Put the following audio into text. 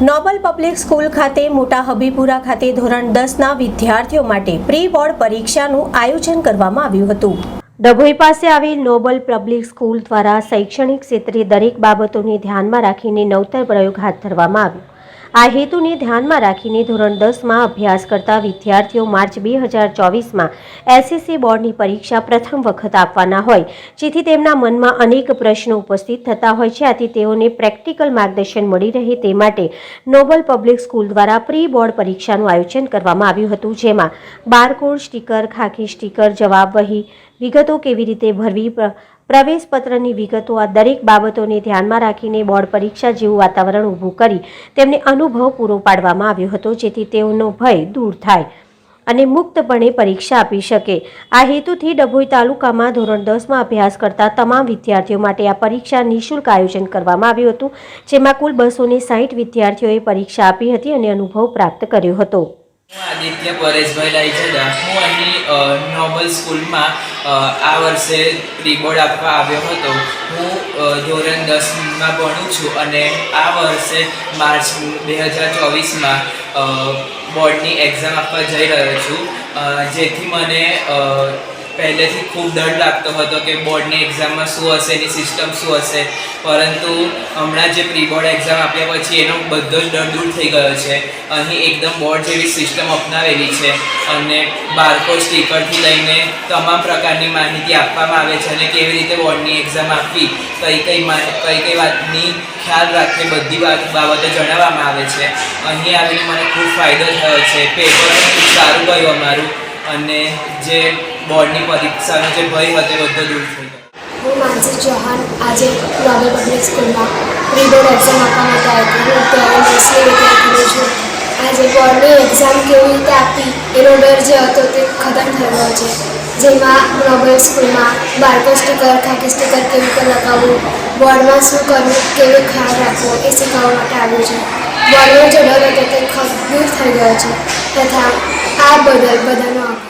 Nobel public school ખાતે મોટા હબીપુરા ખાતે ધોરણ દસના વિદ્યાર્થીઓ માટે પ્રી બોર્ડ પરીક્ષાનું આયોજન કરવામાં આવ્યું હતું. ડભોઈ પાસે આવેલ નોબલ પબ્લિક સ્કૂલ દ્વારા શૈક્ષણિક ક્ષેત્રે દરેક બાબતોને ધ્યાનમાં રાખીને નવતર પ્રયોગ હાથ ધરવામાં આવ્યો. આ હેતુને ધ્યાનમાં રાખીને ધોરણ દસમાં અભ્યાસ કરતા વિદ્યાર્થીઓ માર્ચ બે હજાર ચોવીસમાં એસએસસી બોર્ડની પરીક્ષા પ્રથમ વખત આપવાના હોય, જેથી તેમના મનમાં અનેક પ્રશ્નો ઉપસ્થિત થતા હોય છે. આથી તેઓને પ્રેક્ટિકલ માર્ગદર્શન મળી રહે તે માટે નોબલ પબ્લિક સ્કૂલ દ્વારા પ્રી બોર્ડ પરીક્ષાનું આયોજન કરવામાં આવ્યું હતું, જેમાં બારકોડ, સ્ટીકર, ખાખી સ્ટીકર જવાબ વહી વિગતો કેવી રીતે ભરવી પ્રવેશપત્રની વિગતો આ દરેક બાબતોને ધ્યાનમાં રાખીને બોર્ડ પરીક્ષા જેવું વાતાવરણ ઊભું કરી તેમને અનુભવ પૂરો પાડવામાં આવ્યો હતો, જેથી તેઓનો ભય દૂર થાય અને મુક્તપણે પરીક્ષા આપી શકે. આ હેતુથી ડભોઈ તાલુકામાં ધોરણ દસમાં અભ્યાસ કરતા તમામ વિદ્યાર્થીઓ માટે આ પરીક્ષા નિઃશુલ્ક આયોજન કરવામાં આવ્યું હતું, જેમાં કુલ બસો ને સાહીઠ વિદ્યાર્થીઓએ પરીક્ષા આપી હતી અને અનુભવ પ્રાપ્ત કર્યો હતો. આદિત્ય પરેશભાઈ લાઈજાદા હું અહીં નોબલ સ્કૂલમાં આ વર્ષે પ્રીબોર્ડ આપવા આવ્યો હતો. હું ધોરણ દસમાં ભણું છું અને આ વર્ષે માર્ચ બે હજાર ચોવીસમાં બોર્ડની એક્ઝામ આપવા જઈ રહ્યો છું. જેથી મને પહેલેથી ખૂબ ડર લાગતો હતો કે બોર્ડની એક્ઝામમાં શું હશે એની સિસ્ટમ શું હશે. પરંતુ હમણાં જે પ્રી બોર્ડ એક્ઝામ આપ્યા પછી એનો બધો જ ડર દૂર થઈ ગયો છે. અહીં એકદમ બોર્ડ જેવી સિસ્ટમ અપનાવેલી છે અને બારકોડ સ્ટીકરથી લઈને તમામ પ્રકારની માહિતી આપવામાં આવે છે અને કેવી રીતે બોર્ડની એક્ઝામ આપવી, કઈ કઈ કઈ કઈ વાતની ખ્યાલ રાખે બધી વાત બાબતો જણાવવામાં આવે છે. અહીં આવીને મને ખૂબ ફાયદો થયો છે. પેપર ખૂબ સારું ગયું અમારું. અને જે બોર્ડની પરીક્ષાનો જે ભય હતો બધો દૂર થઈ ગયો. હું માનસી ચૌહાણ આજે નોબલ પબ્લિક સ્કૂલમાં પ્રી બોર્ડ એક્ઝામ આપવા માટે આવી હું ધોરણ દસની વિદ્યાર્થીની છું. આજે બોર્ડની એક્ઝામ કેવી રીતે આપી એનો ડર જે હતો તે ખતમ થઈ ગયો છે. જેમાં નોબલ સ્કૂલમાં બારકો સ્ટીકર ખાકી સ્ટીકર કેવી રીતે લગાવવું, બોર્ડમાં શું કરવું, કેવી ખ્યાલ રાખવો એ શીખવવા માટે આવ્યું છે. બોર્ડનો જે ડર હતો તે દૂર થઈ ગયો છે. તથા આ બદલ બધાનો આભાર